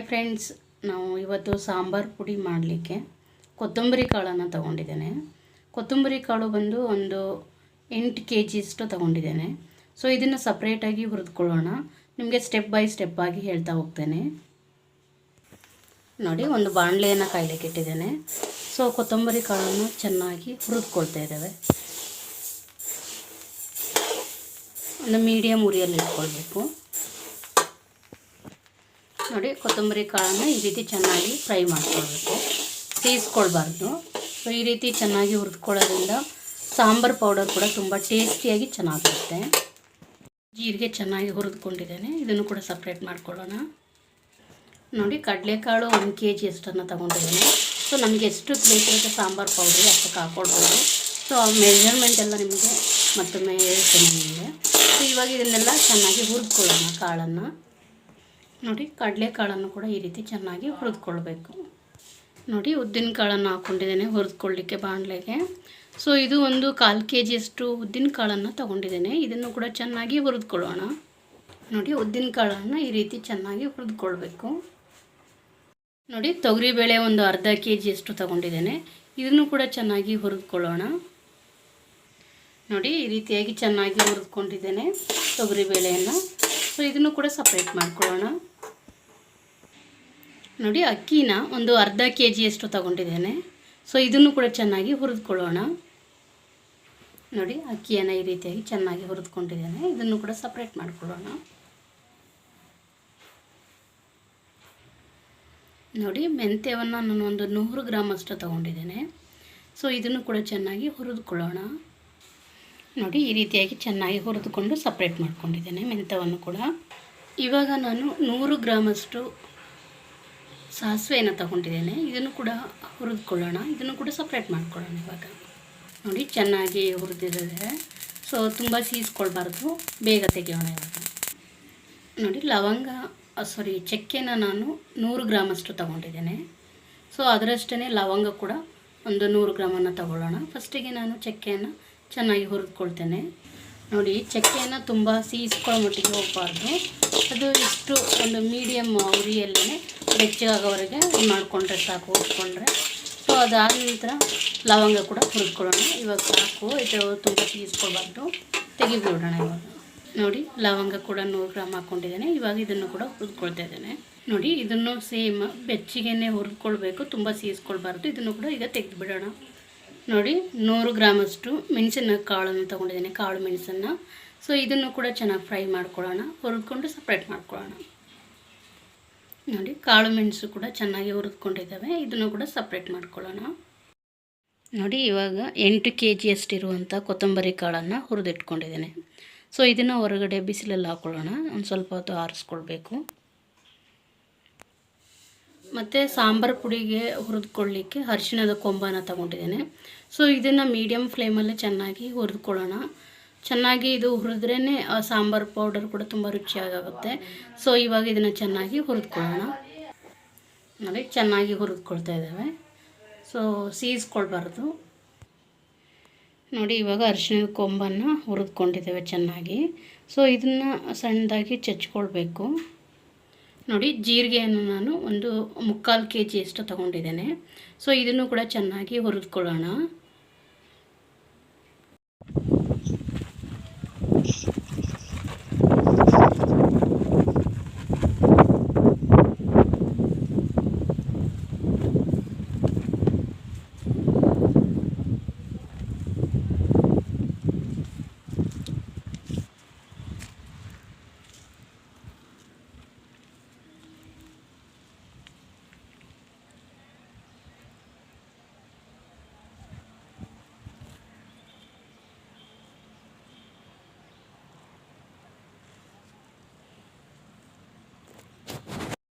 Friends ನಾವು ಇವತ್ತು ಸಾಂಬಾರು ಪುಡಿ ಮಾಡಲಿಕ್ಕೆ ಕೊತ್ತಂಬರಿ ಕಾಳನ್ನು ತಗೊಂಡಿದ್ದೇನೆ. ಕೊತ್ತಂಬರಿ ಕಾಳು ಬಂದು ಒಂದು ಎಂಟು ಕೆ ಜಿಯಷ್ಟು ತೊಗೊಂಡಿದ್ದೇನೆ. ಸೊ ಇದನ್ನು ಸಪ್ರೇಟಾಗಿ ಹುರಿದುಕೊಳ್ಳೋಣ. ನಿಮಗೆ ಸ್ಟೆಪ್ ಬೈ ಸ್ಟೆಪ್ ಆಗಿ ಹೇಳ್ತಾ ಹೋಗ್ತೇನೆ. ನೋಡಿ, ಒಂದು ಬಾಣಲೆಯನ್ನು ಕಾಯ್ಲಿಕ್ಕೆ ಇಟ್ಟಿದ್ದೇನೆ. ಸೊ ಕೊತ್ತಂಬರಿ ಕಾಳನ್ನು ಚೆನ್ನಾಗಿ ಹುರಿದುಕೊಳ್ತಾ ಇದ್ದೇವೆ. ಒಂದು ಮೀಡಿಯಮ್ ಉರಿಯಲ್ಲಿ ಇಟ್ಕೊಳ್ಬೇಕು. ನೋಡಿ ಕೊತ್ತಂಬರಿ ಕಾಳನ್ನು ಈ ರೀತಿ ಚೆನ್ನಾಗಿ ಫ್ರೈ ಮಾಡ್ಕೊಳ್ಬೇಕು. ಸೇರಿಸ್ಕೊಳ್ಬಾರ್ದು ಸೊ, ಈ ರೀತಿ ಚೆನ್ನಾಗಿ ಹುರಿದ್ಕೊಳ್ಳೋದ್ರಿಂದ ಸಾಂಬಾರು ಪೌಡರ್ ಕೂಡ ತುಂಬ ಟೇಸ್ಟಿಯಾಗಿ ಚೆನ್ನಾಗಿರುತ್ತೆ. ಜೀರಿಗೆ ಚೆನ್ನಾಗಿ ಹುರಿದುಕೊಂಡಿದ್ದೇನೆ. ಇದನ್ನು ಕೂಡ ಸಪ್ರೇಟ್ ಮಾಡ್ಕೊಳ್ಳೋಣ. ನೋಡಿ, ಕಡಲೆಕಾಳು ಒಂದು ಕೆ ಜಿ ಅಷ್ಟನ್ನು ತೊಗೊಂಡಿದ್ದೇನೆ. ಸೊ, ನಮಗೆ ಎಷ್ಟು ಬೇಕಿರುತ್ತೆ ಸಾಂಬಾರು ಪೌಡ್ರಿಗೆ ಅಷ್ಟಕ್ಕೆ ಹಾಕ್ಕೊಳ್ಬೋದು ಸೊ, ಆ ಮೆಜರ್ಮೆಂಟ್ ಎಲ್ಲ ನಿಮಗೆ ಮತ್ತೊಮ್ಮೆ ಹೇಳ್ತೇನೆ ನಿಮಗೆ. ಸೊ, ಇವಾಗ ಇದನ್ನೆಲ್ಲ ಚೆನ್ನಾಗಿ ಹುರಿದುಕೊಳ್ಳೋಣ ಕಾಳನ್ನು. ನೋಡಿ, ಕಡಲೆಕಾಳನ್ನು ಕೂಡ ಈ ರೀತಿ ಚೆನ್ನಾಗಿ ಹುರಿದುಕೊಳ್ಬೇಕು. ನೋಡಿ, ಉದ್ದಿನ ಕಾಳನ್ನು ಹಾಕ್ಕೊಂಡಿದ್ದೇನೆ ಹುರಿದುಕೊಳ್ಳಿಕ್ಕೆ ಬಾಣಲೆಗೆ. ಸೊ ಇದು ಒಂದು ಕಾಲು ಕೆ ಜಿಯಷ್ಟು ಉದ್ದಿನ ಕಾಳನ್ನು ತಗೊಂಡಿದ್ದೇನೆ. ಇದನ್ನು ಕೂಡ ಚೆನ್ನಾಗಿ ಹುರಿದುಕೊಳ್ಳೋಣ. ನೋಡಿ, ಉದ್ದಿನ ಕಾಳನ್ನು ಈ ರೀತಿ ಚೆನ್ನಾಗಿ ಹುರಿದುಕೊಳ್ಬೇಕು. ನೋಡಿ ತೊಗರಿಬೇಳೆ ಒಂದು ಅರ್ಧ ಕೆ ಜಿಯಷ್ಟು ತೊಗೊಂಡಿದ್ದೇನೆ. ಇದನ್ನು ಕೂಡ ಚೆನ್ನಾಗಿ ಹುರಿದುಕೊಳ್ಳೋಣ. ನೋಡಿ, ಈ ರೀತಿಯಾಗಿ ಚೆನ್ನಾಗಿ ಹುರಿದುಕೊಂಡಿದ್ದೇನೆ ತೊಗರಿಬೇಳೆಯನ್ನು ಸೊ ಇದನ್ನು ಕೂಡ ಸಪ್ರೇಟ್ ಮಾಡ್ಕೊಳ್ಳೋಣ. ನೋಡಿ, ಅಕ್ಕಿನ ಒಂದು ಅರ್ಧ ಕೆ ಜಿಯಷ್ಟು ತಗೊಂಡಿದ್ದೇನೆ. ಸೊ ಇದನ್ನು ಕೂಡ ಚೆನ್ನಾಗಿ ಹುರಿದುಕೊಳ್ಳೋಣ. ನೋಡಿ, ಅಕ್ಕಿಯನ್ನು ಈ ರೀತಿಯಾಗಿ ಚೆನ್ನಾಗಿ ಹುರಿದುಕೊಂಡಿದ್ದೇನೆ. ಇದನ್ನು ಕೂಡ ಸಪ್ರೇಟ್ ಮಾಡಿಕೊಳ್ಳೋಣ. ನೋಡಿ, ಮೆಂತ್ಯವನ್ನು ನಾನು ಒಂದು ನೂರು ಅಷ್ಟು ತಗೊಂಡಿದ್ದೇನೆ. ಸೊ ಇದನ್ನು ಕೂಡ ಚೆನ್ನಾಗಿ ಹುರಿದುಕೊಳ್ಳೋಣ. ನೋಡಿ, ಈ ರೀತಿಯಾಗಿ ಚೆನ್ನಾಗಿ ಹುರಿದುಕೊಂಡು ಸಪ್ರೇಟ್ ಮಾಡ್ಕೊಂಡಿದ್ದೇನೆ ಮೆಂತ್ಯವನ್ನು ಕೂಡ. ಇವಾಗ ನಾನು ನೂರು ಗ್ರಾಮಷ್ಟು ಸಾಸಿವೆಯನ್ನು ತಗೊಂಡಿದ್ದೇನೆ. ಇದನ್ನು ಕೂಡ ಹುರಿದುಕೊಳ್ಳೋಣ. ಇದನ್ನು ಕೂಡ ಸಪ್ರೇಟ್ ಮಾಡ್ಕೊಳ್ಳೋಣ ಇವಾಗ. ನೋಡಿ, ಚೆನ್ನಾಗಿ ಹುರಿದಿದೆ. ಸೊ ತುಂಬ ಸೀಸ್ಕೊಳ್ಬಾರ್ದು. ಬೇಗ ತೆಗೆಯೋಣ ಇವಾಗ. ನೋಡಿ, ಲವಂಗ ಸಾರಿ ಚಕ್ಕೆನ ನಾನು ನೂರು ಗ್ರಾಮಷ್ಟು ತಗೊಂಡಿದ್ದೇನೆ. ಸೊ ಅದರಷ್ಟೇ ಲವಂಗ ಕೂಡ ಒಂದು ನೂರು ಗ್ರಾಮನ್ನು ತಗೊಳ್ಳೋಣ. ಫಸ್ಟಿಗೆ ನಾನು ಚಕ್ಕೆಯನ್ನು ಚೆನ್ನಾಗಿ ಹುರಿದುಕೊಳ್ತೇನೆ. ನೋಡಿ, ಚಕ್ಕೆಯನ್ನು ತುಂಬ ಸೀಸ್ಕೊಳ್ಳೋ ಮಟ್ಟಿಗೆ ಹೋಗಬಾರ್ದು. ಅದು ಇಷ್ಟು ಒಂದು ಮೀಡಿಯಮ್ ಉರಿಯಲ್ಲೇ ಬೆಚ್ಚಗಾಗೋವರೆಗೆ ಮಾಡಿಕೊಂಡ್ರೆ ಸಾಕು, ಹುರ್ಕೊಂಡ್ರೆ. ಸೊ ಅದಾದ ನಂತರ ಲವಂಗ ಕೂಡ ಹುರಿದ್ಕೊಳ್ಳೋಣ ಇವಾಗ ಸಾಕು, ಇದು ತುಂಬ ಸೀಸ್ಕೊಳ್ಬಾರ್ದು. ತೆಗಿಬಿಡೋಣ ಇವಾಗ. ನೋಡಿ, ಲವಂಗ ಕೂಡ ನೂರು ಗ್ರಾಮ್ ಹಾಕ್ಕೊಂಡಿದ್ದೇನೆ ಇವಾಗ ಇದನ್ನು ಕೂಡ ಹುರಿದ್ಕೊಳ್ತಾ ಇದ್ದೇನೆ. ನೋಡಿ, ಇದನ್ನು ಸೇಮ್ ಬೆಚ್ಚಿಗೆನೆ ಹುರಿದ್ಕೊಳ್ಬೇಕು ತುಂಬ ಸೀಸ್ಕೊಳ್ಬಾರ್ದು. ಇದನ್ನು ಕೂಡ ಈಗ ತೆಗೆದು ಬಿಡೋಣ ನೋಡಿ, ನೂರು ಗ್ರಾಮಷ್ಟು ಮೆಣಸಿನ ಕಾಳನ್ನು ತೊಗೊಂಡಿದ್ದೇನೆ, ಕಾಳು ಮೆಣಸನ್ನು. ಸೊ ಇದನ್ನು ಕೂಡ ಚೆನ್ನಾಗಿ ಫ್ರೈ ಮಾಡ್ಕೊಳ್ಳೋಣ. ಹುರಿದ್ಕೊಂಡು ಸಪ್ರೇಟ್ ಮಾಡ್ಕೊಳ್ಳೋಣ. ನೋಡಿ, ಕಾಳು ಮೆಣಸು ಕೂಡ ಚೆನ್ನಾಗಿ ಹುರಿದ್ಕೊಂಡಿದ್ದಾವೆ. ಇದನ್ನು ಕೂಡ ಸಪ್ರೇಟ್ ಮಾಡ್ಕೊಳ್ಳೋಣ. ನೋಡಿ, ಇವಾಗ ಎಂಟು ಕೆ ಜಿಯಷ್ಟಿರುವಂಥ ಕೊತ್ತಂಬರಿ ಕಾಳನ್ನು ಹುರಿದಿಟ್ಕೊಂಡಿದ್ದೇನೆ. ಸೊ ಇದನ್ನು ಹೊರಗಡೆ ಬಿಸಿಲಲ್ಲಿ ಹಾಕ್ಕೊಳ್ಳೋಣ ಒಂದು ಸ್ವಲ್ಪ ಹೊತ್ತು ಆರಿಸ್ಕೊಳ್ಬೇಕು. ಮತ್ತು ಸಾಂಬಾರು ಪುಡಿಗೆ ಹುರಿದುಕೊಳ್ಳಿಕ್ಕೆ ಅರಿಶಿಣದ ಕೊಂಬನ ತಗೊಂಡಿದ್ದೇನೆ. ಸೊ ಇದನ್ನು ಮೀಡಿಯಮ್ ಫ್ಲೇಮಲ್ಲೇ ಚೆನ್ನಾಗಿ ಹುರಿದುಕೊಳ್ಳೋಣ. ಚೆನ್ನಾಗಿ ಇದು ಹುರಿದ್ರೇ ಸಾಂಬಾರು ಪೌಡರ್ ಕೂಡ ತುಂಬ ರುಚಿಯಾಗುತ್ತೆ ಸೊ ಇವಾಗ ಇದನ್ನು ಚೆನ್ನಾಗಿ ಹುರಿದುಕೊಳ್ಳೋಣ. ನೋಡಿ, ಚೆನ್ನಾಗಿ ಹುರಿದುಕೊಳ್ತಾ ಇದ್ದಾವೆ. ಸೊ ಸೀಸ್ಕೊಳ್ಬಾರ್ದು. ನೋಡಿ, ಇವಾಗ ಅರಿಶಿಣದ ಕೊಂಬನ್ನು ಹುರಿದುಕೊಂಡಿದ್ದೇವೆ ಚೆನ್ನಾಗಿ. ಸೊ ಇದನ್ನು ಸಣ್ಣದಾಗಿ ಚಚ್ಕೊಳ್ಬೇಕು. ನೋಡಿ ಜೀರಿಗೆಯನ್ನು ನಾನು ಒಂದು ಮುಕ್ಕಾಲು ಕೆ ಜಿಯಷ್ಟು ತೊಗೊಂಡಿದ್ದೇನೆ. ಸೊ ಇದನ್ನು ಕೂಡ ಚೆನ್ನಾಗಿ ಹುರಿದುಕೊಳ್ಳೋಣ.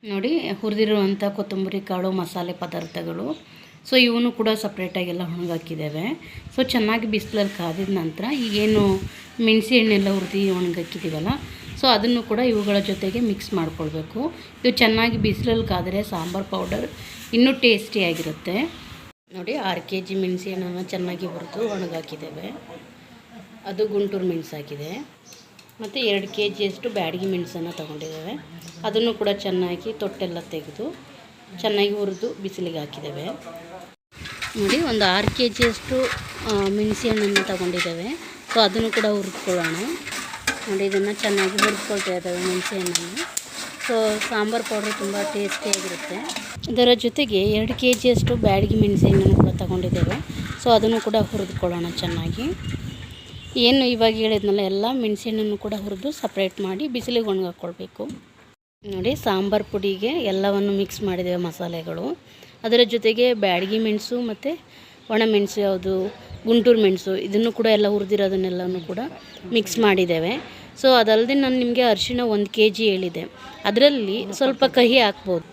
ನೋಡಿ ಹುರಿದಿರುವಂಥ ಕೊತ್ತಂಬರಿ ಕಾಳು, ಮಸಾಲೆ ಪದಾರ್ಥಗಳು. ಸೊ ಇವನು ಕೂಡ ಸಪ್ರೇಟಾಗೆಲ್ಲ ಒಣಗಾಕಿದ್ದೇವೆ. ಸೊ ಚೆನ್ನಾಗಿ ಬಿಸಿಲಲ್ಲಿ ಕಾದಿದ ನಂತರ ಈಗೇನು ಮೆಣಸಿ ಹಣ್ಣೆಲ್ಲ ಹುರಿದು ಒಣಗಾಕಿದ್ದೀವಲ್ಲ ಸೊ ಅದನ್ನು ಕೂಡ ಇವುಗಳ ಜೊತೆಗೆ ಮಿಕ್ಸ್ ಮಾಡ್ಕೊಳ್ಬೇಕು. ಇದು ಚೆನ್ನಾಗಿ ಬಿಸಿಲಲ್ಲಿ ಕಾದರೆ ಸಾಂಬಾರು ಪೌಡರ್ ಇನ್ನೂ ಟೇಸ್ಟಿಯಾಗಿರುತ್ತೆ ನೋಡಿ, ಆರು ಕೆ ಜಿ ಮೆಣಸಿ ಹಣ್ಣನ್ನು ಚೆನ್ನಾಗಿ ಹುರಿದು ಒಣಗಾಕಿದ್ದೇವೆ. ಅದು ಗುಂಟೂರು ಮೆಣಸಾಕಿದೆ ಮತ್ತು ಎರಡು ಕೆ ಜಿಯಷ್ಟು ಬ್ಯಾಡಗಿ ಮೆಣಸನ್ನು ತೊಗೊಂಡಿದ್ದೇವೆ. ಅದನ್ನು ಕೂಡ ಚೆನ್ನಾಗಿ ತೊಟ್ಟೆಲ್ಲ ತೆಗೆದು ಚೆನ್ನಾಗಿ ಹುರಿದು ಬಿಸಿಲಿಗೆ ಹಾಕಿದ್ದೇವೆ. ನೋಡಿ, ಒಂದು ಆರು ಕೆ ಜಿಯಷ್ಟು ಮೆಣಸಿ ಹಣ್ಣನ್ನು ತೊಗೊಂಡಿದ್ದೇವೆ. ಸೊ ಅದನ್ನು ಕೂಡ ಹುರಿದ್ಕೊಳ್ಳೋಣ ನೋಡಿ, ಇದನ್ನು ಚೆನ್ನಾಗಿ ಹುರಿದ್ಕೊಳ್ತಾ ಇದ್ದಾವೆ ಮೆಣಸಿ ಹಣ್ಣನ್ನು ಸೊ ಸಾಂಬಾರು ಪೌಡ್ರ್ ತುಂಬ ಟೇಸ್ಟಿಯಾಗಿರುತ್ತೆ. ಇದರ ಜೊತೆಗೆ ಎರಡು ಕೆ ಜಿಯಷ್ಟು ಬ್ಯಾಡಗಿ ಮೆಣಸಿ ಹಣ್ಣನ್ನು ಕೂಡ ತಗೊಂಡಿದ್ದೇವೆ. ಸೊ ಅದನ್ನು ಕೂಡ ಹುರಿದ್ಕೊಳ್ಳೋಣ ಚೆನ್ನಾಗಿ. ಏನು ಇವಾಗ ಹೇಳಿದ್ನಲ್ಲ, ಎಲ್ಲ ಮೆಣಸಿನನ್ನು ಕೂಡ ಹುರಿದು ಸಪ್ರೇಟ್ ಮಾಡಿ ಬಿಸಿಲಿಗೆ ಒಣಗಾಕ್ಕೊಳ್ಬೇಕು ನೋಡಿ, ಸಾಂಬಾರು ಪುಡಿಗೆ ಎಲ್ಲವನ್ನು ಮಿಕ್ಸ್ ಮಾಡಿದ್ದೇವೆ ಮಸಾಲೆಗಳು. ಅದರ ಜೊತೆಗೆ ಬ್ಯಾಡಗಿ ಮೆಣಸು ಮತ್ತು ಒಣಮೆಣಸು ಯಾವುದು ಗುಂಟೂರು ಮೆಣಸು, ಇದನ್ನು ಕೂಡ ಎಲ್ಲ ಹುರಿದಿರೋದನ್ನೆಲ್ಲನೂ ಕೂಡ ಮಿಕ್ಸ್ ಮಾಡಿದ್ದೇವೆ. ಸೊ ಅದಲ್ಲದೆ ನಾನು ನಿಮಗೆ ಅರಿಶಿಣ ಒಂದು ಕೆ ಜಿ ಹೇಳಿದೆ ಅದರಲ್ಲಿ ಸ್ವಲ್ಪ ಕಹಿ ಹಾಕ್ಬೋದು.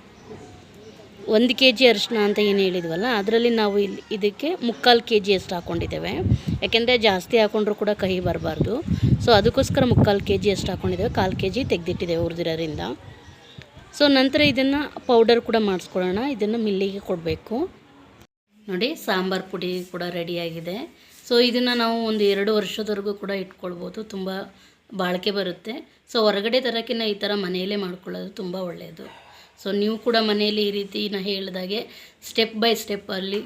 ಒಂದು ಕೆ ಜಿ ಅರಿಶಿನ ಅಂತ ಏನು ಹೇಳಿದ್ವಲ್ಲ, ಅದರಲ್ಲಿ ನಾವು ಇಲ್ಲಿ ಇದಕ್ಕೆ ಮುಕ್ಕಾಲು ಕೆ ಜಿ ಅಷ್ಟು ಹಾಕ್ಕೊಂಡಿದ್ದೇವೆ ಯಾಕೆಂದರೆ ಜಾಸ್ತಿ ಹಾಕ್ಕೊಂಡ್ರೂ ಕೂಡ ಕಹಿ ಬರಬಾರ್ದು. ಸೊ ಅದಕ್ಕೋಸ್ಕರ ಮುಕ್ಕಾಲು ಕೆ ಜಿ ಅಷ್ಟು ಹಾಕ್ಕೊಂಡಿದ್ದೇವೆ ಕಾಲು ಕೆ ಜಿ ತೆಗೆದಿಟ್ಟಿದ್ದೇವೆ ಹುರಿದಿರೋದ್ರಿಂದ. ಸೊ ನಂತರ ಇದನ್ನು ಪೌಡರ್ ಕೂಡ ಮಾಡಿಸ್ಕೊಳ್ಳೋಣ. ಇದನ್ನು ಮಿಲ್ಲಿಗೆ ಕೊಡಬೇಕು. ನೋಡಿ, ಸಾಂಬಾರು ಪುಡಿ ಕೂಡ ರೆಡಿಯಾಗಿದೆ ಸೊ ಇದನ್ನು ನಾವು ಒಂದು ಎರಡು ವರ್ಷದವರೆಗೂ ಕೂಡ ಇಟ್ಕೊಳ್ಬೋದು. ತುಂಬ ಬಾಳಿಕೆ ಬರುತ್ತೆ. ಸೊ ಹೊರಗಡೆ ತರೋಕ್ಕಿಂತ ಈ ಥರ ಮನೆಯಲ್ಲೇ ಮಾಡ್ಕೊಳ್ಳೋದು ತುಂಬ ಒಳ್ಳೆಯದು ಸೊ ನೀವು ಕೂಡ ಮನೆಯಲ್ಲಿ ಈ ರೀತಿ ನಾ ಹೇಳಿದಾಗೆ ಸ್ಟೆಪ್ ಬೈ ಸ್ಟೆಪ್ಪಲ್ಲಿ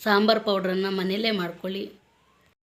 ಸಾಂಬಾರು ಪೌಡ್ರನ್ನು ಮನೆಯಲ್ಲೇ ಮಾಡ್ಕೊಳ್ಳಿ.